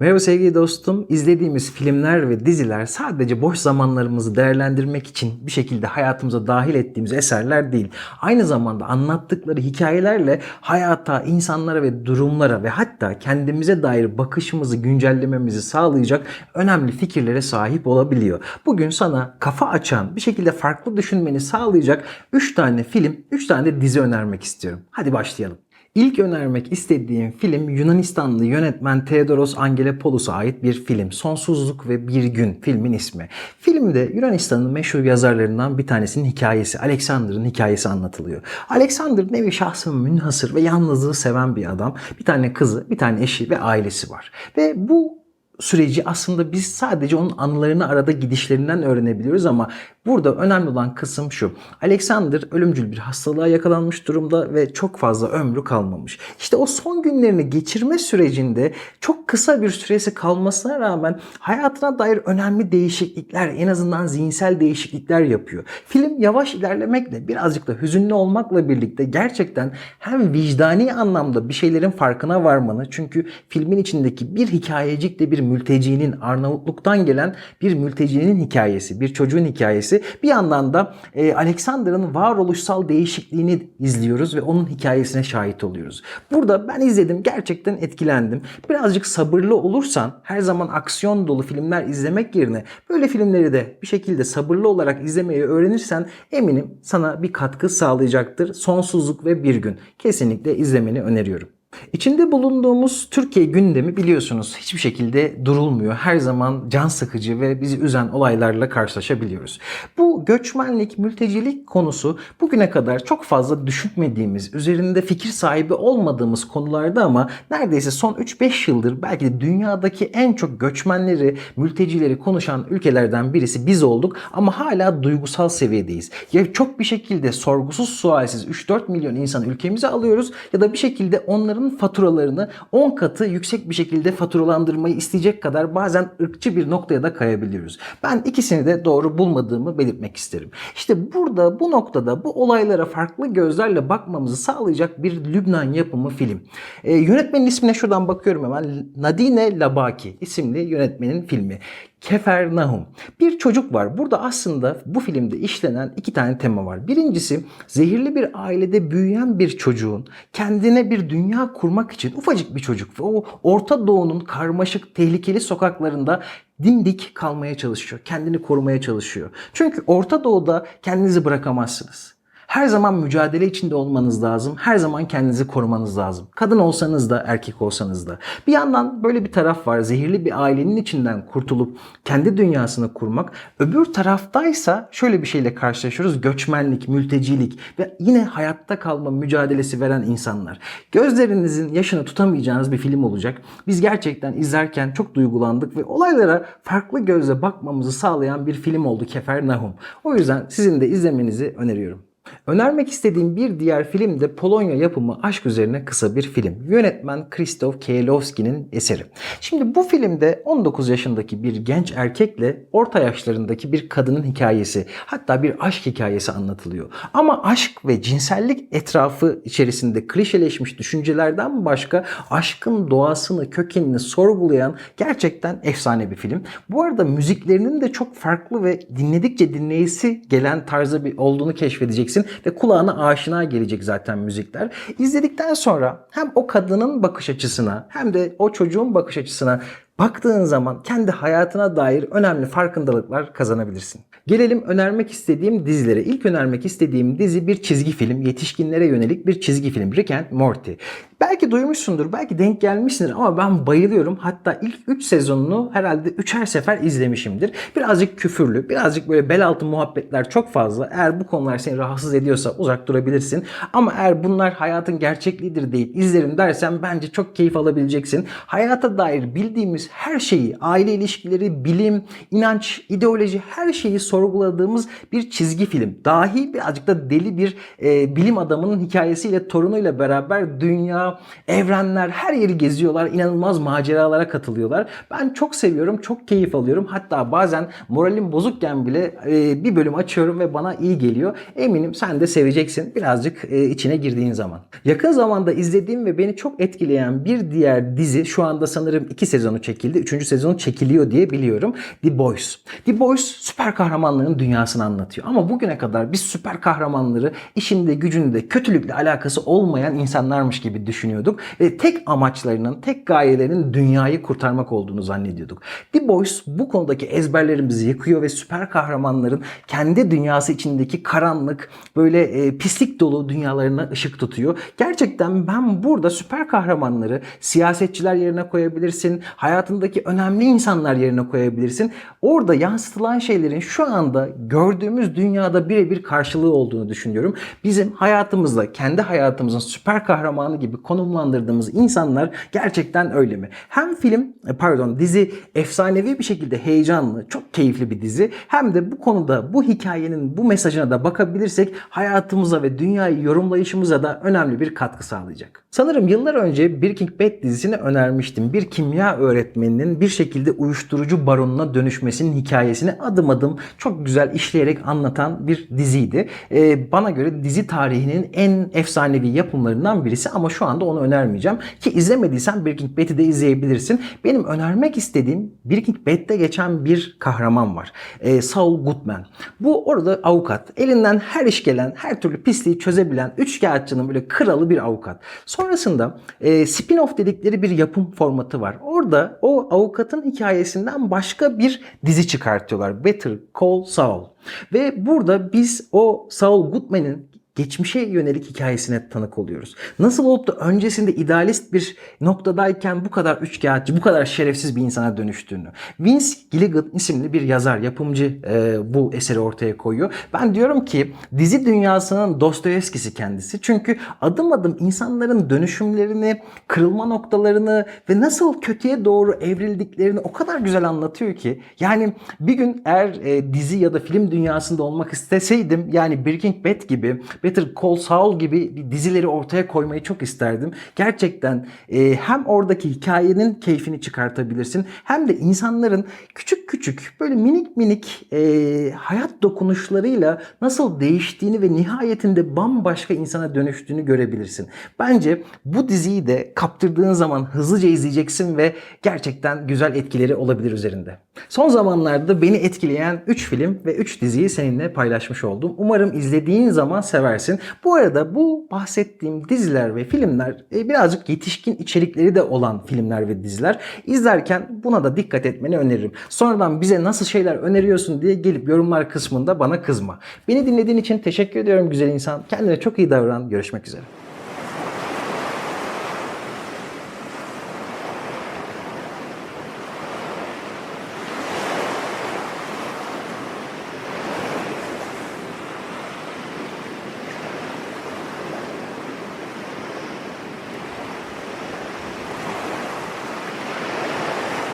Merhaba sevgili dostum. İzlediğimiz filmler ve diziler sadece boş zamanlarımızı değerlendirmek için bir şekilde hayatımıza dahil ettiğimiz eserler değil. Aynı zamanda anlattıkları hikayelerle hayata, insanlara ve durumlara ve hatta kendimize dair bakışımızı güncellememizi sağlayacak önemli fikirlere sahip olabiliyor. Bugün sana kafa açan, bir şekilde farklı düşünmeni sağlayacak 3 tane film, 3 tane dizi önermek istiyorum. Hadi başlayalım. İlk önermek istediğim film Yunanistanlı yönetmen Theodoros Angelopoulos'a ait bir film. Sonsuzluk ve Bir Gün filmin ismi. Filmde Yunanistan'ın meşhur yazarlarından bir tanesinin hikayesi, Alexander'ın hikayesi anlatılıyor. Alexander nevi şahsın münhasır ve yalnızlığı seven bir adam. Bir tane kızı, bir tane eşi ve ailesi var. Ve bu süreci aslında biz sadece onun anılarını arada gidişlerinden öğrenebiliyoruz ama burada önemli olan kısım şu. Alexander ölümcül bir hastalığa yakalanmış durumda ve çok fazla ömrü kalmamış. İşte o son günlerini geçirme sürecinde çok kısa bir süresi kalmasına rağmen hayatına dair önemli değişiklikler, en azından zihinsel değişiklikler yapıyor. Film yavaş ilerlemekle, birazcık da hüzünlü olmakla birlikte gerçekten hem vicdani anlamda bir şeylerin farkına varmanı çünkü filmin içindeki bir hikayecik de bir mültecinin Arnavutluk'tan gelen bir mültecinin hikayesi, bir çocuğun hikayesi. Bir yandan da e, Alexander'ın varoluşsal değişikliğini izliyoruz ve onun hikayesine şahit oluyoruz. Burada ben izledim, gerçekten etkilendim. Birazcık sabırlı olursan, her zaman aksiyon dolu filmler izlemek yerine böyle filmleri de bir şekilde sabırlı olarak izlemeyi öğrenirsen eminim sana bir katkı sağlayacaktır. Sonsuzluk ve bir gün. Kesinlikle izlemeni öneriyorum. İçinde bulunduğumuz Türkiye gündemi biliyorsunuz hiçbir şekilde durulmuyor. Her zaman can sıkıcı ve bizi üzen olaylarla karşılaşabiliyoruz. Bu göçmenlik, mültecilik konusu bugüne kadar çok fazla düşünmediğimiz, üzerinde fikir sahibi olmadığımız konularda ama neredeyse son 3-5 yıldır belki de dünyadaki en çok göçmenleri, mültecileri konuşan ülkelerden birisi biz olduk ama hala duygusal seviyedeyiz. Ya çok bir şekilde sorgusuz sualsiz 3-4 milyon insanı ülkemize alıyoruz ya da bir şekilde onların faturalarını 10 katı yüksek bir şekilde faturalandırmayı isteyecek kadar bazen ırkçı bir noktaya da kayabiliyoruz. Ben ikisini de doğru bulmadığımı belirtmek isterim. İşte burada bu noktada bu olaylara farklı gözlerle bakmamızı sağlayacak bir Lübnan yapımı film. Ee, yönetmenin ismine şuradan bakıyorum hemen. Nadine Labaki isimli yönetmenin filmi. Kefernahum. Bir çocuk var. Burada aslında bu filmde işlenen iki tane tema var. Birincisi zehirli bir ailede büyüyen bir çocuğun kendine bir dünya kurmak için ufacık bir çocuk ve o Orta Doğu'nun karmaşık, tehlikeli sokaklarında dimdik kalmaya çalışıyor. Kendini korumaya çalışıyor. Çünkü Orta Doğu'da kendinizi bırakamazsınız. Her zaman mücadele içinde olmanız lazım. Her zaman kendinizi korumanız lazım. Kadın olsanız da erkek olsanız da. Bir yandan böyle bir taraf var. Zehirli bir ailenin içinden kurtulup kendi dünyasını kurmak. Öbür taraftaysa şöyle bir şeyle karşılaşıyoruz. Göçmenlik, mültecilik ve yine hayatta kalma mücadelesi veren insanlar. Gözlerinizin yaşını tutamayacağınız bir film olacak. Biz gerçekten izlerken çok duygulandık ve olaylara farklı gözle bakmamızı sağlayan bir film oldu Kefernahum. O yüzden sizin de izlemenizi öneriyorum. Önermek istediğim bir diğer film de Polonya yapımı aşk üzerine kısa bir film. Yönetmen Krzysztof Kiełowski'nin eseri. Şimdi bu filmde 19 yaşındaki bir genç erkekle orta yaşlarındaki bir kadının hikayesi, hatta bir aşk hikayesi anlatılıyor. Ama aşk ve cinsellik etrafı içerisinde klişeleşmiş düşüncelerden başka aşkın doğasını, kökenini sorgulayan gerçekten efsane bir film. Bu arada müziklerinin de çok farklı ve dinledikçe dinleyisi gelen tarzda bir olduğunu keşfedeceksin ve kulağına aşina gelecek zaten müzikler. İzledikten sonra hem o kadının bakış açısına hem de o çocuğun bakış açısına baktığın zaman kendi hayatına dair önemli farkındalıklar kazanabilirsin. Gelelim önermek istediğim dizilere. İlk önermek istediğim dizi bir çizgi film. Yetişkinlere yönelik bir çizgi film. Rick and Morty. Belki duymuşsundur, belki denk gelmişsindir ama ben bayılıyorum. Hatta ilk 3 sezonunu herhalde 3'er sefer izlemişimdir. Birazcık küfürlü, birazcık böyle bel altı muhabbetler çok fazla. Eğer bu konular seni rahatsız ediyorsa uzak durabilirsin. Ama eğer bunlar hayatın gerçekliğidir deyip izlerim dersen bence çok keyif alabileceksin. Hayata dair bildiğimiz her şeyi, aile ilişkileri, bilim, inanç, ideoloji her şeyi sorguladığımız bir çizgi film. Dahi birazcık da deli bir e, bilim adamının hikayesiyle torunuyla beraber dünya, evrenler her yeri geziyorlar. inanılmaz maceralara katılıyorlar. Ben çok seviyorum, çok keyif alıyorum. Hatta bazen moralim bozukken bile e, bir bölüm açıyorum ve bana iyi geliyor. Eminim sen de seveceksin birazcık e, içine girdiğin zaman. Yakın zamanda izlediğim ve beni çok etkileyen bir diğer dizi şu anda sanırım iki sezonu çekildi 3. sezonu çekiliyor diye biliyorum. The Boys. The Boys süper kahramanların dünyasını anlatıyor. Ama bugüne kadar biz süper kahramanları işinde gücünde kötülükle alakası olmayan insanlarmış gibi düşünüyorduk. Ve tek amaçlarının, tek gayelerinin dünyayı kurtarmak olduğunu zannediyorduk. The Boys bu konudaki ezberlerimizi yıkıyor ve süper kahramanların kendi dünyası içindeki karanlık, böyle e, pislik dolu dünyalarına ışık tutuyor. Gerçekten ben burada süper kahramanları siyasetçiler yerine koyabilirsin, hayatındaki önemli insanlar yerine koyabilirsin. Orada yansıtılan şeylerin şu anda gördüğümüz dünyada birebir karşılığı olduğunu düşünüyorum. Bizim hayatımızda, kendi hayatımızın süper kahramanı gibi konumlandırdığımız insanlar gerçekten öyle mi? Hem film, e, pardon dizi efsanevi bir şekilde heyecanlı, çok keyifli bir dizi. Hem de bu konuda bu hikayenin bu mesajına da bakabilirsek hayatımıza ve dünyayı yorumlayışımıza da önemli bir katkı sağlayacak. Sanırım yıllar önce Breaking Bad dizisini önermiştim. Bir kimya öğretmeninin bir şekilde uyuşturucu baronuna dönüşmesinin hikayesini adım adım çok güzel işleyerek anlatan bir diziydi. Ee, bana göre dizi tarihinin en efsanevi yapımlarından birisi ama şu anda onu önermeyeceğim. Ki izlemediysen Breaking Bad'i de izleyebilirsin. Benim önermek istediğim Breaking Bad'de geçen bir kahraman var. Ee, Saul Goodman. Bu orada avukat. Elinden her iş gelen, her türlü pisliği çözebilen, üçkağıtçının böyle kralı bir avukat. Sonrasında e, spin-off dedikleri bir yapım formatı var. Orada o avukatın hikayesinden başka bir dizi çıkartıyorlar. Better Call Saul. Ve burada biz o Saul Goodman'in geçmişe yönelik hikayesine tanık oluyoruz. Nasıl olup da öncesinde idealist bir noktadayken bu kadar üçkağıtçı, bu kadar şerefsiz bir insana dönüştüğünü. Vince Gilligan isimli bir yazar, yapımcı e, bu eseri ortaya koyuyor. Ben diyorum ki dizi dünyasının Dostoyevskisi kendisi. Çünkü adım adım insanların dönüşümlerini, kırılma noktalarını ve nasıl kötüye doğru evrildiklerini o kadar güzel anlatıyor ki. Yani bir gün eğer e, dizi ya da film dünyasında olmak isteseydim yani Breaking Bad gibi Better Call Saul gibi dizileri ortaya koymayı çok isterdim. Gerçekten e, hem oradaki hikayenin keyfini çıkartabilirsin hem de insanların küçük küçük böyle minik minik e, hayat dokunuşlarıyla nasıl değiştiğini ve nihayetinde bambaşka insana dönüştüğünü görebilirsin. Bence bu diziyi de kaptırdığın zaman hızlıca izleyeceksin ve gerçekten güzel etkileri olabilir üzerinde. Son zamanlarda beni etkileyen 3 film ve 3 diziyi seninle paylaşmış oldum. Umarım izlediğin zaman seversin. Bu arada bu bahsettiğim diziler ve filmler e, birazcık yetişkin içerikleri de olan filmler ve diziler. İzlerken buna da dikkat etmeni öneririm. Sonradan bize nasıl şeyler öneriyorsun diye gelip yorumlar kısmında bana kızma. Beni dinlediğin için teşekkür ediyorum güzel insan. Kendine çok iyi davran. Görüşmek üzere.